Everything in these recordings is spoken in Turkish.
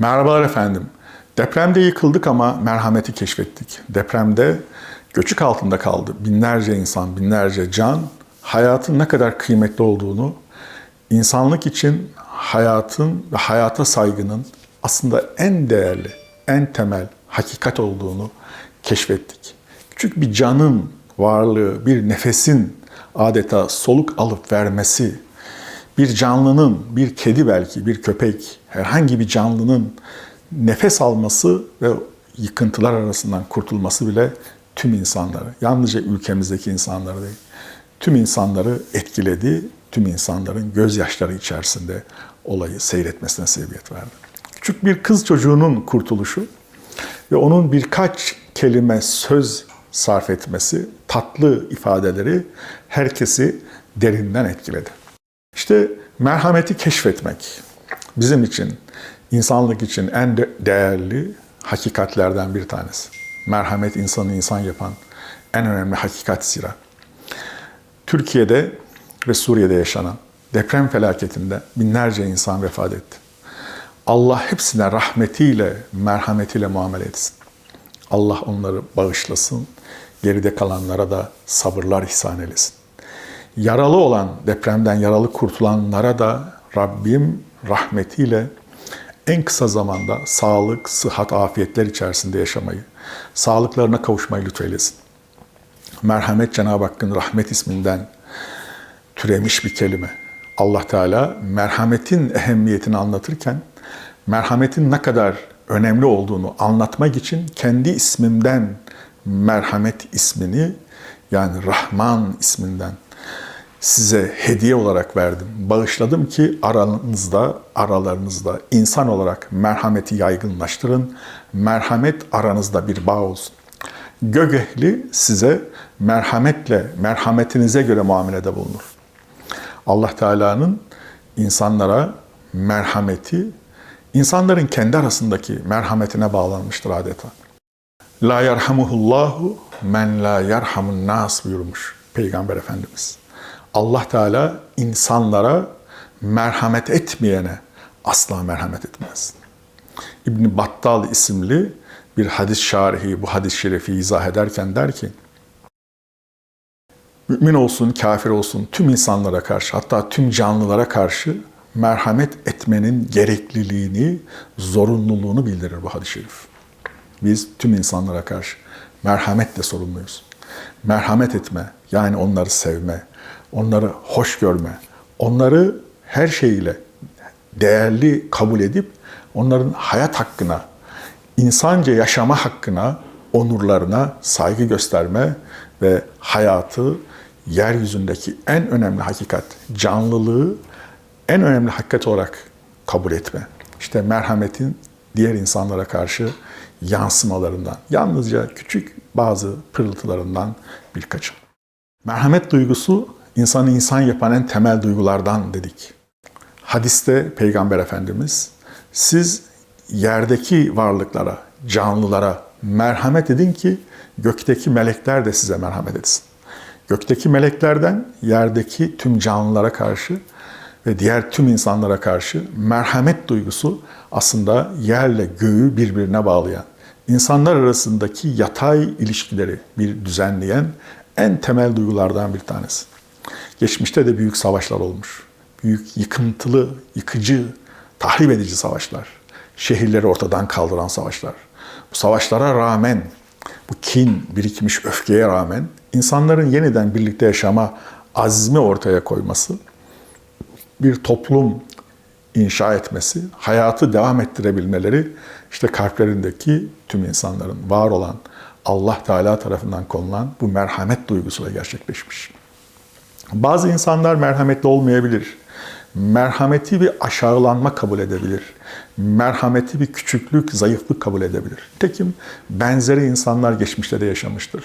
Merhabalar efendim. Depremde yıkıldık ama merhameti keşfettik. Depremde göçük altında kaldı. Binlerce insan, binlerce can hayatın ne kadar kıymetli olduğunu, insanlık için hayatın ve hayata saygının aslında en değerli, en temel hakikat olduğunu keşfettik. Küçük bir canın varlığı, bir nefesin adeta soluk alıp vermesi, bir canlının, bir kedi belki, bir köpek, herhangi bir canlının nefes alması ve yıkıntılar arasından kurtulması bile tüm insanları, yalnızca ülkemizdeki insanları değil, tüm insanları etkiledi, tüm insanların gözyaşları içerisinde olayı seyretmesine sebebiyet verdi. Küçük bir kız çocuğunun kurtuluşu ve onun birkaç kelime söz sarf etmesi, tatlı ifadeleri herkesi derinden etkiledi. İşte merhameti keşfetmek bizim için, insanlık için en de- değerli hakikatlerden bir tanesi. Merhamet insanı insan yapan en önemli hakikat zira. Türkiye'de ve Suriye'de yaşanan deprem felaketinde binlerce insan vefat etti. Allah hepsine rahmetiyle, merhametiyle muamele etsin. Allah onları bağışlasın, geride kalanlara da sabırlar ihsan eylesin. Yaralı olan, depremden yaralı kurtulanlara da Rabbim rahmetiyle en kısa zamanda sağlık, sıhhat, afiyetler içerisinde yaşamayı, sağlıklarına kavuşmayı lütfeylesin. Merhamet Cenab-ı Hakk'ın rahmet isminden türemiş bir kelime. Allah Teala merhametin ehemmiyetini anlatırken merhametin ne kadar önemli olduğunu anlatmak için kendi ismimden merhamet ismini yani Rahman isminden size hediye olarak verdim. Bağışladım ki aranızda, aralarınızda insan olarak merhameti yaygınlaştırın. Merhamet aranızda bir bağ olsun. Gök ehli size merhametle, merhametinize göre muamelede bulunur. Allah Teala'nın insanlara merhameti, insanların kendi arasındaki merhametine bağlanmıştır adeta. La yerhamuhullahu men la yerhamun nas buyurmuş Peygamber Efendimiz. Allah Teala insanlara merhamet etmeyene asla merhamet etmez. İbn Battal isimli bir hadis şarihi bu hadis-i şerifi izah ederken der ki, Mümin olsun, kafir olsun tüm insanlara karşı hatta tüm canlılara karşı merhamet etmenin gerekliliğini, zorunluluğunu bildirir bu hadis-i şerif. Biz tüm insanlara karşı merhametle sorumluyuz. Merhamet etme, yani onları sevme, onları hoş görme, onları her şeyiyle değerli kabul edip onların hayat hakkına, insanca yaşama hakkına, onurlarına saygı gösterme ve hayatı yeryüzündeki en önemli hakikat, canlılığı en önemli hakikat olarak kabul etme. İşte merhametin diğer insanlara karşı yansımalarından, yalnızca küçük bazı pırıltılarından birkaçı. Merhamet duygusu insanı insan yapan en temel duygulardan dedik. Hadiste Peygamber Efendimiz siz yerdeki varlıklara, canlılara merhamet edin ki gökteki melekler de size merhamet etsin. Gökteki meleklerden yerdeki tüm canlılara karşı ve diğer tüm insanlara karşı merhamet duygusu aslında yerle göğü birbirine bağlayan, insanlar arasındaki yatay ilişkileri bir düzenleyen en temel duygulardan bir tanesi. Geçmişte de büyük savaşlar olmuş. Büyük yıkıntılı, yıkıcı, tahrip edici savaşlar. Şehirleri ortadan kaldıran savaşlar. Bu savaşlara rağmen, bu kin, birikmiş öfkeye rağmen insanların yeniden birlikte yaşama azmi ortaya koyması, bir toplum inşa etmesi, hayatı devam ettirebilmeleri işte kalplerindeki tüm insanların var olan Allah Teala tarafından konulan bu merhamet duygusuyla gerçekleşmiş. Bazı insanlar merhametli olmayabilir. Merhameti bir aşağılanma kabul edebilir. Merhameti bir küçüklük, zayıflık kabul edebilir. Tekim benzeri insanlar geçmişte de yaşamıştır.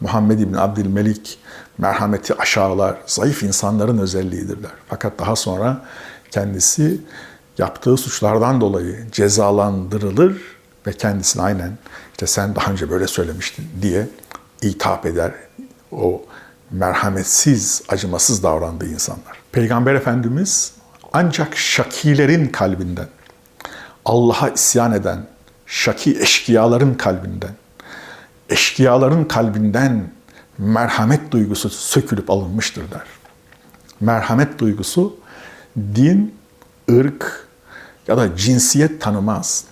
Muhammed İbni Abdülmelik merhameti aşağılar, zayıf insanların özelliğidirler. Fakat daha sonra kendisi yaptığı suçlardan dolayı cezalandırılır ve kendisine aynen işte sen daha önce böyle söylemiştin diye itap eder. O merhametsiz, acımasız davrandığı insanlar. Peygamber Efendimiz ancak şakilerin kalbinden, Allah'a isyan eden şaki eşkıyaların kalbinden, eşkıyaların kalbinden merhamet duygusu sökülüp alınmıştır der. Merhamet duygusu din, ırk ya da cinsiyet tanımaz.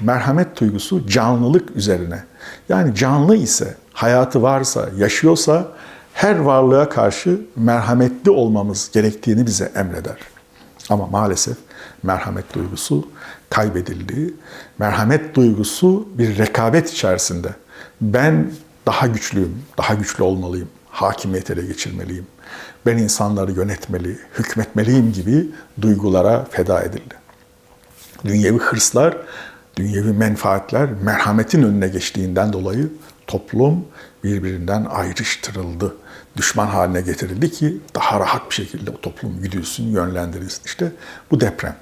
Merhamet duygusu canlılık üzerine. Yani canlı ise, hayatı varsa, yaşıyorsa her varlığa karşı merhametli olmamız gerektiğini bize emreder. Ama maalesef merhamet duygusu kaybedildi. Merhamet duygusu bir rekabet içerisinde. Ben daha güçlüyüm, daha güçlü olmalıyım, hakimiyet ele geçirmeliyim. Ben insanları yönetmeli, hükmetmeliyim gibi duygulara feda edildi. Dünyevi hırslar, dünyevi menfaatler merhametin önüne geçtiğinden dolayı toplum birbirinden ayrıştırıldı. Düşman haline getirildi ki daha rahat bir şekilde o toplum güdülsün, yönlendirilsin. İşte bu deprem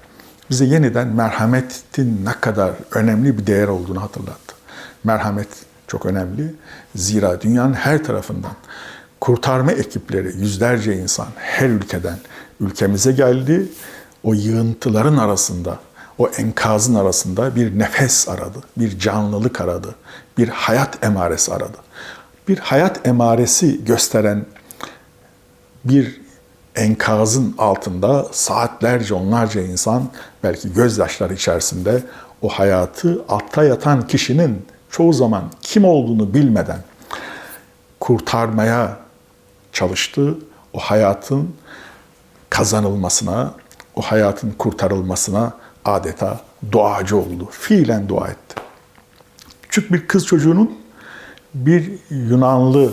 bize yeniden merhametin ne kadar önemli bir değer olduğunu hatırlattı. Merhamet çok önemli. Zira dünyanın her tarafından kurtarma ekipleri, yüzlerce insan her ülkeden ülkemize geldi. O yığıntıların arasında, o enkazın arasında bir nefes aradı, bir canlılık aradı, bir hayat emaresi aradı. Bir hayat emaresi gösteren bir enkazın altında saatlerce, onlarca insan belki gözyaşları içerisinde o hayatı altta yatan kişinin çoğu zaman kim olduğunu bilmeden kurtarmaya çalıştı. O hayatın kazanılmasına, o hayatın kurtarılmasına adeta duacı oldu. Fiilen dua etti. Küçük bir kız çocuğunun bir Yunanlı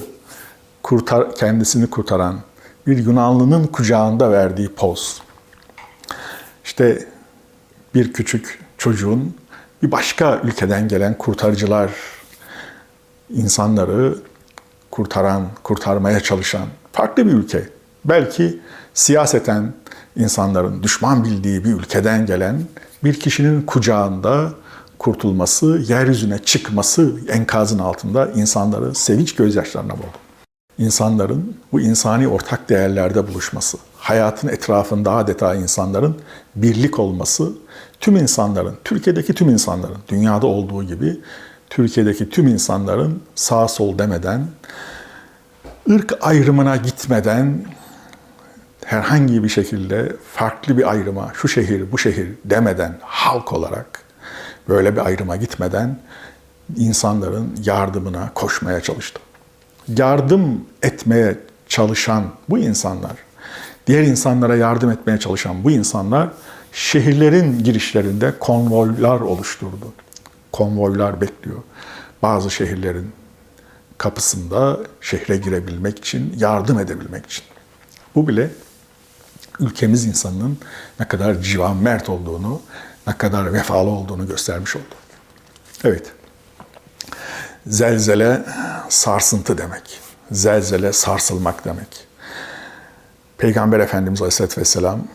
kurtar, kendisini kurtaran bir Yunanlının kucağında verdiği poz. İşte bir küçük çocuğun bir başka ülkeden gelen kurtarıcılar insanları kurtaran, kurtarmaya çalışan farklı bir ülke. Belki siyaseten insanların düşman bildiği bir ülkeden gelen bir kişinin kucağında kurtulması, yeryüzüne çıkması enkazın altında insanları sevinç gözyaşlarına boğdu insanların bu insani ortak değerlerde buluşması, hayatın etrafında adeta insanların birlik olması, tüm insanların, Türkiye'deki tüm insanların, dünyada olduğu gibi Türkiye'deki tüm insanların sağ sol demeden, ırk ayrımına gitmeden herhangi bir şekilde farklı bir ayrıma, şu şehir, bu şehir demeden halk olarak böyle bir ayrıma gitmeden insanların yardımına koşmaya çalıştı yardım etmeye çalışan bu insanlar, diğer insanlara yardım etmeye çalışan bu insanlar şehirlerin girişlerinde konvoylar oluşturdu. Konvoylar bekliyor. Bazı şehirlerin kapısında şehre girebilmek için, yardım edebilmek için. Bu bile ülkemiz insanının ne kadar civan mert olduğunu, ne kadar vefalı olduğunu göstermiş oldu. Evet. Zelzele sarsıntı demek. Zelzele sarsılmak demek. Peygamber Efendimiz Aleyhisselatü Vesselam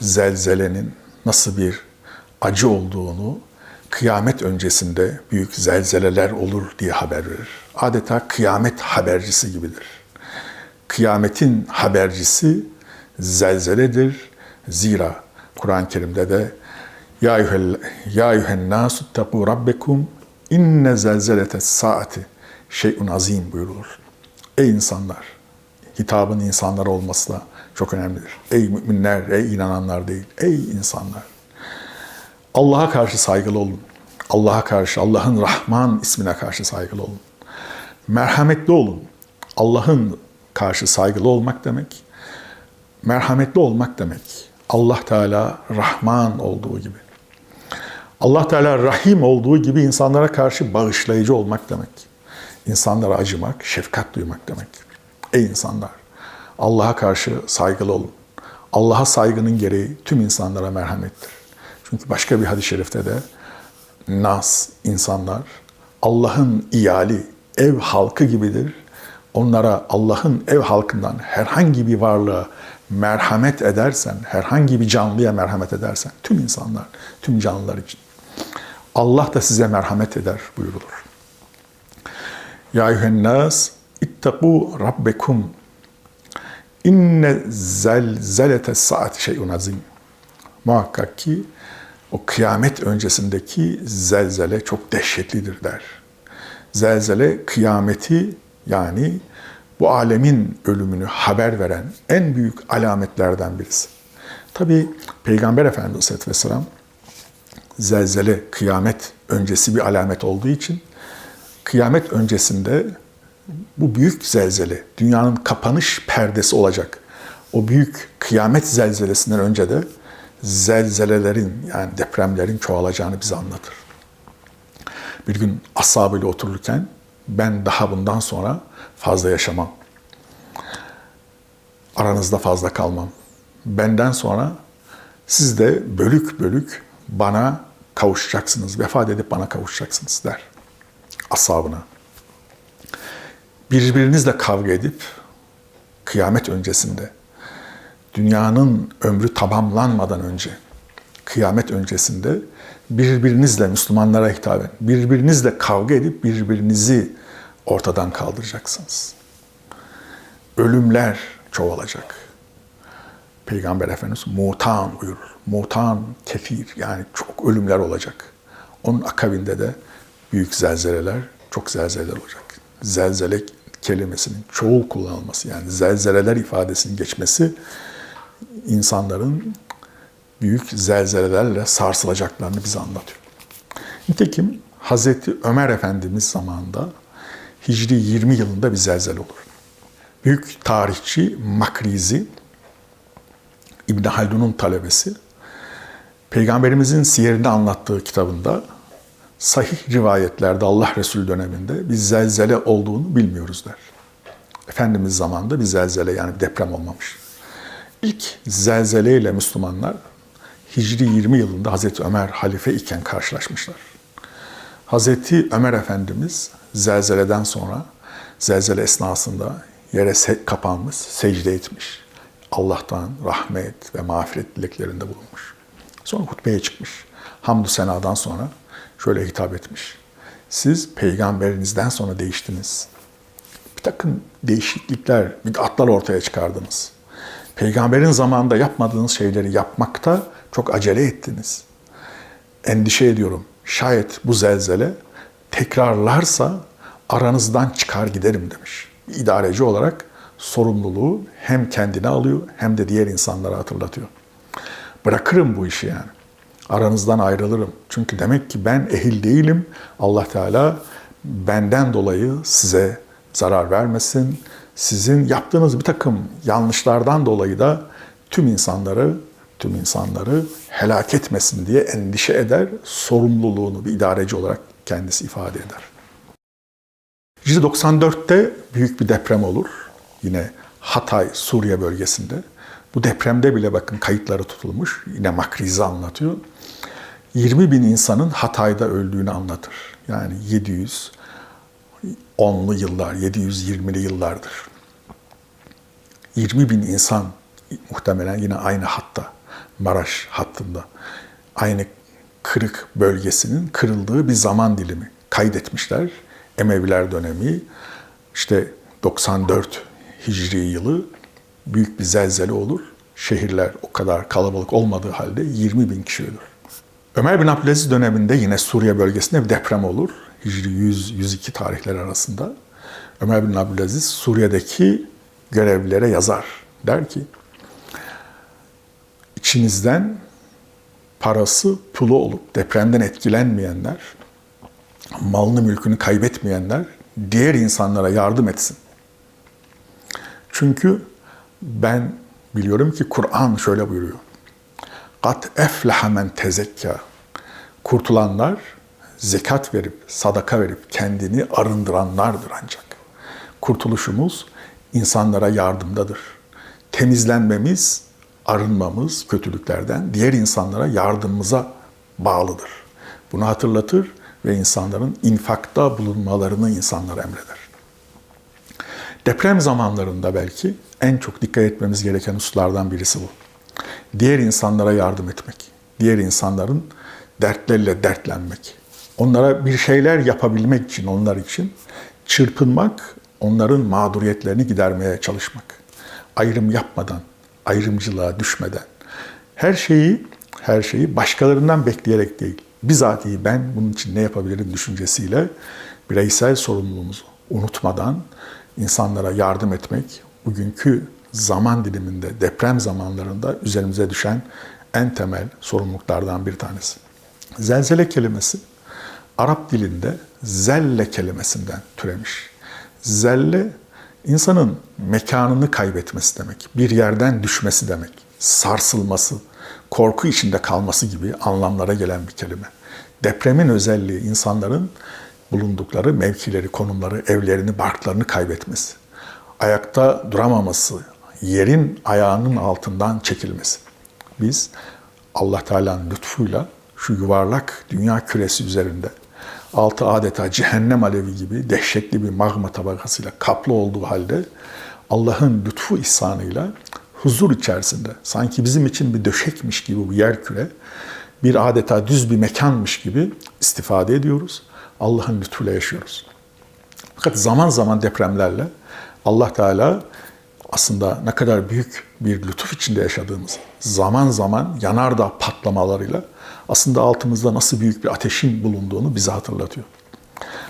zelzelenin nasıl bir acı olduğunu kıyamet öncesinde büyük zelzeleler olur diye haber verir. Adeta kıyamet habercisi gibidir. Kıyametin habercisi zelzeledir. Zira Kur'an-ı Kerim'de de ya yuhel ya yuhen nasu taku rabbekum İnne zelzelete saati şeyun azim buyurulur. Ey insanlar, hitabın insanlar olması da çok önemlidir. Ey müminler, ey inananlar değil, ey insanlar. Allah'a karşı saygılı olun. Allah'a karşı, Allah'ın Rahman ismine karşı saygılı olun. Merhametli olun. Allah'ın karşı saygılı olmak demek, merhametli olmak demek. Allah Teala Rahman olduğu gibi. Allah Teala rahim olduğu gibi insanlara karşı bağışlayıcı olmak demek. İnsanlara acımak, şefkat duymak demek. Ey insanlar! Allah'a karşı saygılı olun. Allah'a saygının gereği tüm insanlara merhamettir. Çünkü başka bir hadis-i şerifte de nas, insanlar Allah'ın iyali, ev halkı gibidir. Onlara Allah'ın ev halkından herhangi bir varlığa merhamet edersen, herhangi bir canlıya merhamet edersen, tüm insanlar, tüm canlılar için Allah da size merhamet eder buyurulur. Ya eyyühennâs ittaqû rabbekum inne zelzelete saati şeyun azim. Muhakkak ki o kıyamet öncesindeki zelzele çok dehşetlidir der. Zelzele kıyameti yani bu alemin ölümünü haber veren en büyük alametlerden birisi. Tabi Peygamber Efendimiz Aleyhisselatü Vesselam zelzele kıyamet öncesi bir alamet olduğu için kıyamet öncesinde bu büyük zelzele, dünyanın kapanış perdesi olacak. O büyük kıyamet zelzelesinden önce de zelzelelerin yani depremlerin çoğalacağını bize anlatır. Bir gün ashabıyla otururken ben daha bundan sonra fazla yaşamam. Aranızda fazla kalmam. Benden sonra siz de bölük bölük bana kavuşacaksınız, vefat edip bana kavuşacaksınız der ashabına. Birbirinizle kavga edip kıyamet öncesinde dünyanın ömrü tamamlanmadan önce kıyamet öncesinde birbirinizle Müslümanlara hitaben birbirinizle kavga edip birbirinizi ortadan kaldıracaksınız. Ölümler çoğalacak. Peygamber Efendimiz mutan buyurur. Mutan kefir yani çok ölümler olacak. Onun akabinde de büyük zelzeleler, çok zelzeleler olacak. Zelzele kelimesinin çoğul kullanılması yani zelzeleler ifadesinin geçmesi insanların büyük zelzelelerle sarsılacaklarını bize anlatıyor. Nitekim Hazreti Ömer Efendimiz zamanında Hicri 20 yılında bir zelzele olur. Büyük tarihçi Makrizi, İbn Haldun'un talebesi, Peygamberimizin siyerini anlattığı kitabında sahih rivayetlerde Allah Resulü döneminde bir zelzele olduğunu bilmiyoruz der. Efendimiz zamanında bir zelzele yani bir deprem olmamış. İlk zelzeleyle Müslümanlar Hicri 20 yılında Hazreti Ömer halife iken karşılaşmışlar. Hazreti Ömer Efendimiz zelzeleden sonra zelzele esnasında yere kapanmış, secde etmiş. Allah'tan rahmet ve mağfiret dileklerinde bulunmuş. Sonra hutbeye çıkmış. Hamdü senadan sonra şöyle hitap etmiş. Siz peygamberinizden sonra değiştiniz. Bir takım değişiklikler, bid'atlar ortaya çıkardınız. Peygamberin zamanında yapmadığınız şeyleri yapmakta çok acele ettiniz. Endişe ediyorum. Şayet bu zelzele tekrarlarsa aranızdan çıkar giderim demiş. İdareci olarak sorumluluğu hem kendine alıyor hem de diğer insanlara hatırlatıyor. Bırakırım bu işi yani. Aranızdan ayrılırım. Çünkü demek ki ben ehil değilim. Allah Teala benden dolayı size zarar vermesin. Sizin yaptığınız bir takım yanlışlardan dolayı da tüm insanları tüm insanları helak etmesin diye endişe eder. Sorumluluğunu bir idareci olarak kendisi ifade eder. Hicri 94'te büyük bir deprem olur. Yine Hatay, Suriye bölgesinde. Bu depremde bile bakın kayıtları tutulmuş. Yine Makrizi anlatıyor. 20 bin insanın Hatay'da öldüğünü anlatır. Yani 710'lu yıllar, 720'li yıllardır. 20 bin insan muhtemelen yine aynı hatta, Maraş hattında, aynı kırık bölgesinin kırıldığı bir zaman dilimi kaydetmişler. Emeviler dönemi, işte 94 Hicri yılı büyük bir zelzele olur. Şehirler o kadar kalabalık olmadığı halde 20 bin kişi ölür. Ömer bin Abdülaziz döneminde yine Suriye bölgesinde bir deprem olur. Hicri 100-102 tarihler arasında. Ömer bin Abdülaziz Suriye'deki görevlilere yazar. Der ki, içinizden parası, pulu olup depremden etkilenmeyenler, malını mülkünü kaybetmeyenler diğer insanlara yardım etsin. Çünkü ben biliyorum ki Kur'an şöyle buyuruyor. Kat efleha men tezekka. Kurtulanlar zekat verip, sadaka verip kendini arındıranlardır ancak. Kurtuluşumuz insanlara yardımdadır. Temizlenmemiz, arınmamız kötülüklerden diğer insanlara yardımımıza bağlıdır. Bunu hatırlatır ve insanların infakta bulunmalarını insanlara emreder. Deprem zamanlarında belki en çok dikkat etmemiz gereken hususlardan birisi bu. Diğer insanlara yardım etmek, diğer insanların dertleriyle dertlenmek, onlara bir şeyler yapabilmek için, onlar için çırpınmak, onların mağduriyetlerini gidermeye çalışmak. Ayrım yapmadan, ayrımcılığa düşmeden, her şeyi Her şeyi başkalarından bekleyerek değil, bizatihi ben bunun için ne yapabilirim düşüncesiyle bireysel sorumluluğumuzu unutmadan insanlara yardım etmek bugünkü zaman diliminde, deprem zamanlarında üzerimize düşen en temel sorumluluklardan bir tanesi. Zelzele kelimesi Arap dilinde zelle kelimesinden türemiş. Zelle insanın mekanını kaybetmesi demek, bir yerden düşmesi demek, sarsılması, korku içinde kalması gibi anlamlara gelen bir kelime. Depremin özelliği insanların bulundukları mevkileri, konumları, evlerini, barklarını kaybetmesi. Ayakta duramaması, yerin ayağının altından çekilmesi. Biz Allah Teala'nın lütfuyla şu yuvarlak dünya küresi üzerinde altı adeta cehennem alevi gibi dehşetli bir magma tabakasıyla kaplı olduğu halde Allah'ın lütfu ihsanıyla huzur içerisinde sanki bizim için bir döşekmiş gibi bu yer küre bir adeta düz bir mekanmış gibi istifade ediyoruz. Allah'ın lütfuyla yaşıyoruz. Fakat zaman zaman depremlerle Allah Teala aslında ne kadar büyük bir lütuf içinde yaşadığımız, zaman zaman yanardağ patlamalarıyla aslında altımızda nasıl büyük bir ateşin bulunduğunu bize hatırlatıyor.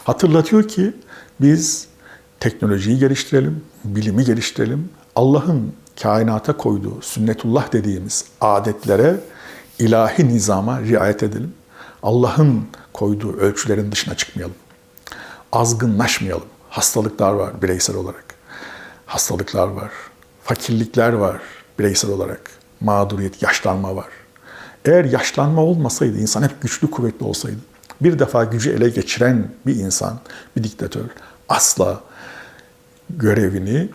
Hatırlatıyor ki biz teknolojiyi geliştirelim, bilimi geliştirelim, Allah'ın kainata koyduğu sünnetullah dediğimiz adetlere, ilahi nizama riayet edelim. Allah'ın koyduğu ölçülerin dışına çıkmayalım. Azgınlaşmayalım. Hastalıklar var bireysel olarak. Hastalıklar var. Fakirlikler var bireysel olarak. Mağduriyet, yaşlanma var. Eğer yaşlanma olmasaydı, insan hep güçlü kuvvetli olsaydı, bir defa gücü ele geçiren bir insan, bir diktatör asla görevini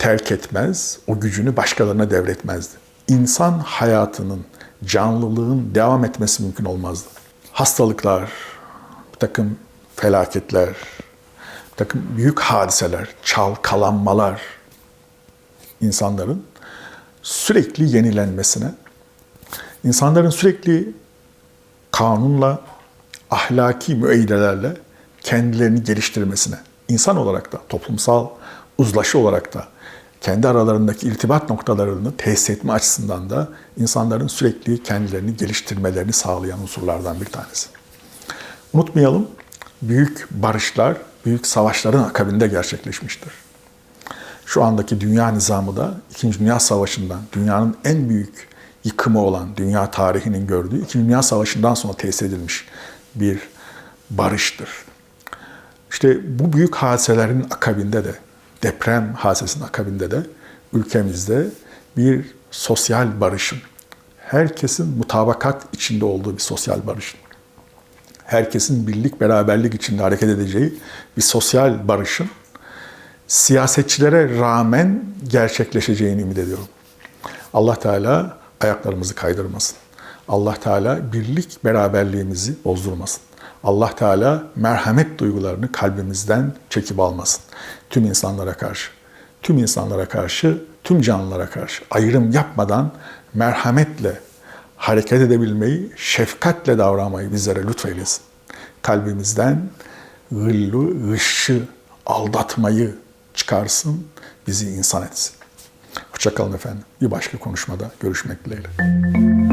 terk etmez, o gücünü başkalarına devretmezdi. İnsan hayatının, canlılığın devam etmesi mümkün olmazdı. Hastalıklar, bir takım felaketler, bir takım büyük hadiseler, çalkalanmalar insanların sürekli yenilenmesine, insanların sürekli kanunla, ahlaki müeyyidelerle kendilerini geliştirmesine, insan olarak da, toplumsal uzlaşı olarak da, kendi aralarındaki irtibat noktalarını tesis etme açısından da insanların sürekli kendilerini geliştirmelerini sağlayan unsurlardan bir tanesi. Unutmayalım, büyük barışlar, büyük savaşların akabinde gerçekleşmiştir. Şu andaki dünya nizamı da İkinci Dünya Savaşı'ndan, dünyanın en büyük yıkımı olan dünya tarihinin gördüğü İkinci Dünya Savaşı'ndan sonra tesis edilmiş bir barıştır. İşte bu büyük hadiselerin akabinde de, deprem hadisesinin akabinde de ülkemizde bir sosyal barışın, herkesin mutabakat içinde olduğu bir sosyal barışın, herkesin birlik, beraberlik içinde hareket edeceği bir sosyal barışın siyasetçilere rağmen gerçekleşeceğini ümit ediyorum. Allah Teala ayaklarımızı kaydırmasın. Allah Teala birlik beraberliğimizi bozdurmasın. Allah Teala merhamet duygularını kalbimizden çekip almasın. Tüm insanlara karşı, tüm insanlara karşı, tüm canlılara karşı ayrım yapmadan merhametle hareket edebilmeyi, şefkatle davranmayı bizlere lütfeylesin. Kalbimizden gıllu, gışı, aldatmayı çıkarsın, bizi insan etsin. Hoşçakalın efendim. Bir başka konuşmada görüşmek dileğiyle.